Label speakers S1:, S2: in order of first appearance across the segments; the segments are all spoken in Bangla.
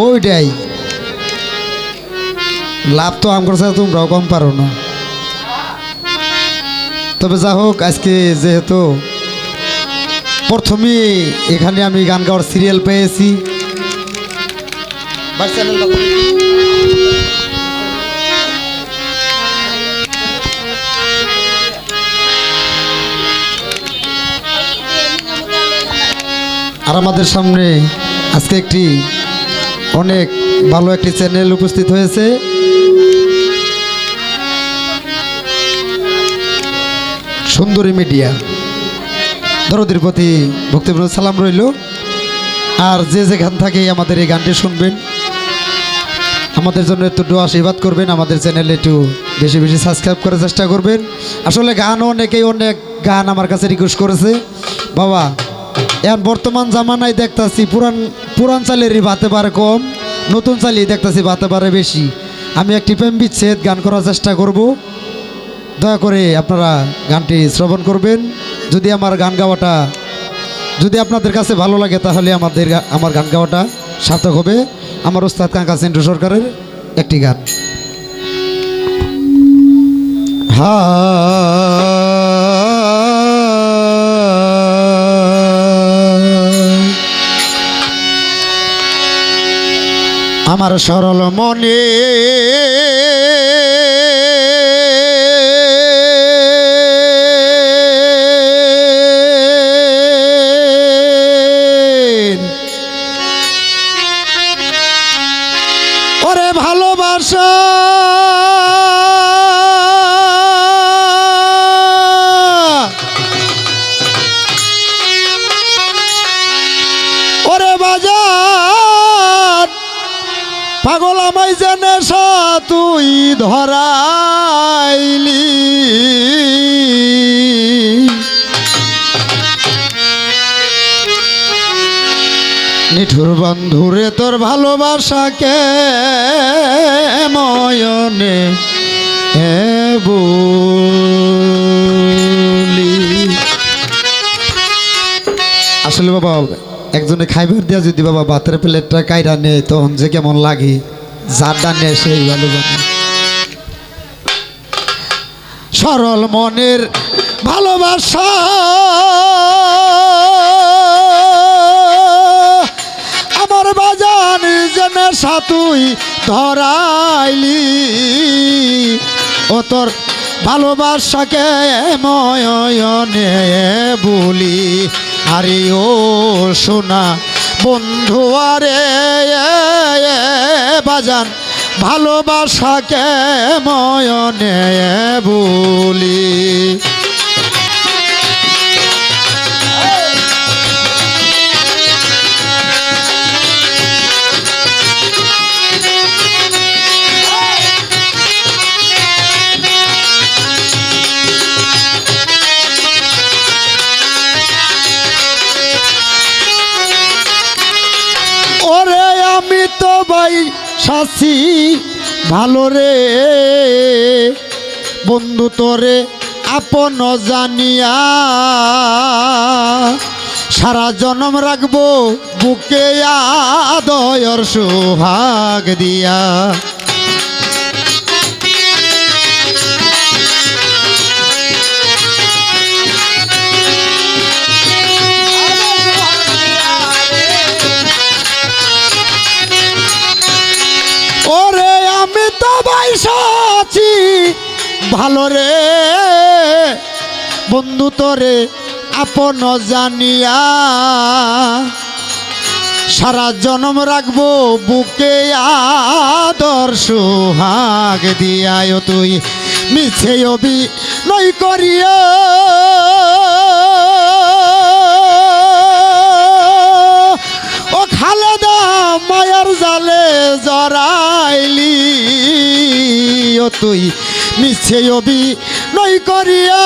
S1: ওইটাই। লাভ তো আম করছে তোমরাও কম পারো না। তবে যা হোক, আজকে যেহেতু প্রথমে এখানে আমি গান গাওয়ার সিরিয়াল পেয়েছি। আর আমাদের সামনে আজকে একটি অনেক ভালো একটি চ্যানেল উপস্থিত হয়েছে। সুন্দরী মিডিয়া। দরদের প্রতি ভক্তিপূর্ণ সালাম রইল। আর যে যেখান থেকে আমাদের এই গানটি শুনবেন, আমাদের জন্য একটু দোয়া আশীর্বাদ করবেন, আমাদের চ্যানেলে একটু বেশি বেশি সাবস্ক্রাইব করার চেষ্টা করবেন। আসলে গান অনেকেই অনেক গান আমার কাছে রিকোয়েস্ট করেছে। বাবা, এখন বর্তমান জামানায় দেখতাছি পুরান পুরান চালেরই বাতে পারে কম, নতুন চালিয়ে দেখতাছি বাতে পারে বেশি। আমি একটি প্রেম বিচ্ছেদ গান করার চেষ্টা করব। দয়া করে আপনারা গানটি শ্রবণ করবেন। যদি আমার গান গাওয়াটা, যদি আপনাদের কাছে ভালো লাগে তাহলে আমাদের আমার গান গাওয়াটা সার্থক হবে। আমার ওস্তাদ কাঙ্কা সেন্টু সরকারের একটি গান। হা আমার সরল মনে ধরাইলি। নিঠুর বন্ধুরে, তোর ভালোবাসাকে ময়নে আসলে বাবা, একজনে খাইবার দিয়া যদি বাবা ভাতের প্লেটটা কাইরা নেয়, তখন যে কেমন লাগে। যারটা নেয় সেই ভালো জানে। সরল মনের ভালোবাসা। আমার বাজান জেনে সাতুই ধরাইলি। ও তোর ভালোবাসাকে ময়নে বলি আরে ও সোনা বন্ধু আরে বাজান। ভালোবাসাকে ময়নে বলি ভাই শাসি ভালো রে। বন্ধু তোরে আপন জানিয়া সারা জনম রাখব বুকে আদয়র সোহাগ দিয়া। তো ভালো রে। বন্ধু তোরে আপন জানিয়া সারা জনম রাখব, বুকে আদর সুহাগ দিয়ায় তুই। মিছে অবি নই করিয়া ও খালেদা মায়ার জালে ও তুই, মিছে অবি নই করিয়া।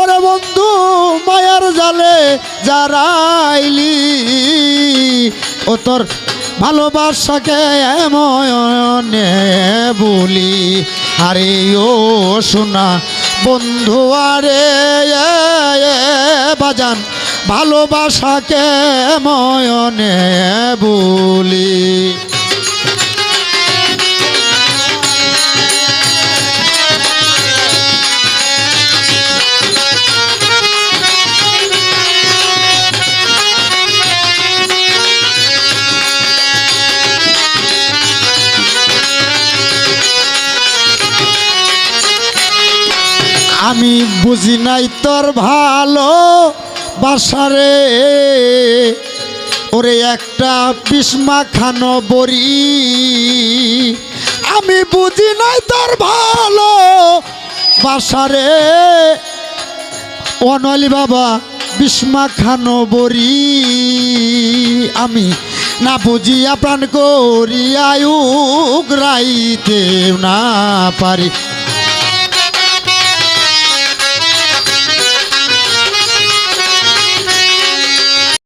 S1: ওরে বন্ধু, মায়ার জালে জারাইলি, ও তোর ভালোবাসাকে ময়নে বলি আরে ও শোনা বন্ধু, আরে বাজান। ভালোবাসাকে ময়নে বলি আমি বুঝি নাই তোর ভালো বাসারে। ওরে একটা বিস্মা খানো বড়ি। আমি বুঝি নাই তোর ভালো। বাসারে। অনলি বাবা বিস্মা খানো বড়ি। আমি না বুঝিয়া প্রাণ করি আয়ুক রাইতে না পারি।